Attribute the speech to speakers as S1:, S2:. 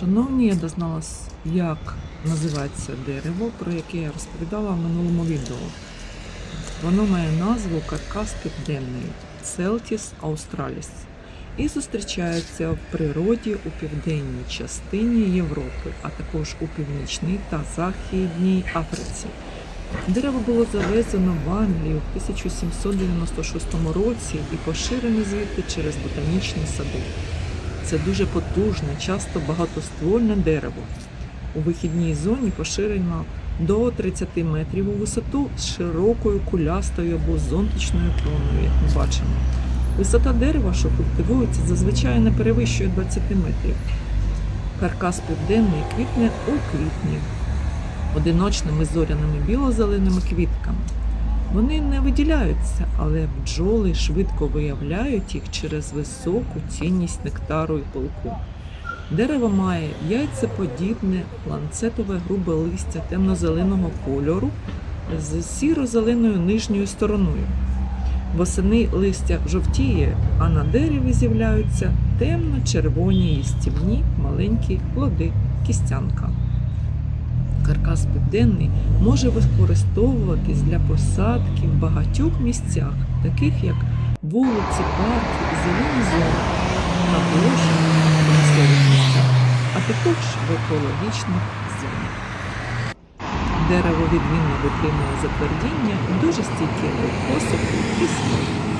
S1: Шановні, я дізналась, як називається дерево, про яке я розповідала в минулому відео. Воно має назву каркас південний Celtis australis і зустрічається в природі у південній частині Європи, а також у північній та західній Африці. Дерево було завезено в Англію в 1796 році і поширене звідти через ботанічні сади. Це дуже потужне, часто багатоствольне дерево. У вихідній зоні поширено до 30 метрів у висоту з широкою кулястою або зонтичною кроною, як ми бачимо. Висота дерева, що культивується, зазвичай не перевищує 20 метрів. Каркас південний квітне у квітні одиночними зоряними біло-зеленими квітками. Вони не виділяються, але бджоли швидко виявляють їх через високу цінність нектару і пилку. Дерево має яйцеподібне ланцетове грубе листя темно-зеленого кольору з сіро-зеленою нижньою стороною. Восени листя жовтіє, а на дереві з'являються темно-червоні їстівні маленькі плоди кістянка. Каркас південний може використовуватись для посадки в багатьох місцях, таких як вулиці, парки, зелені зони в місцях, а також в екологічних зонах. Дерево відмінно витримує затвердіння дуже стійке до посуху і смоку.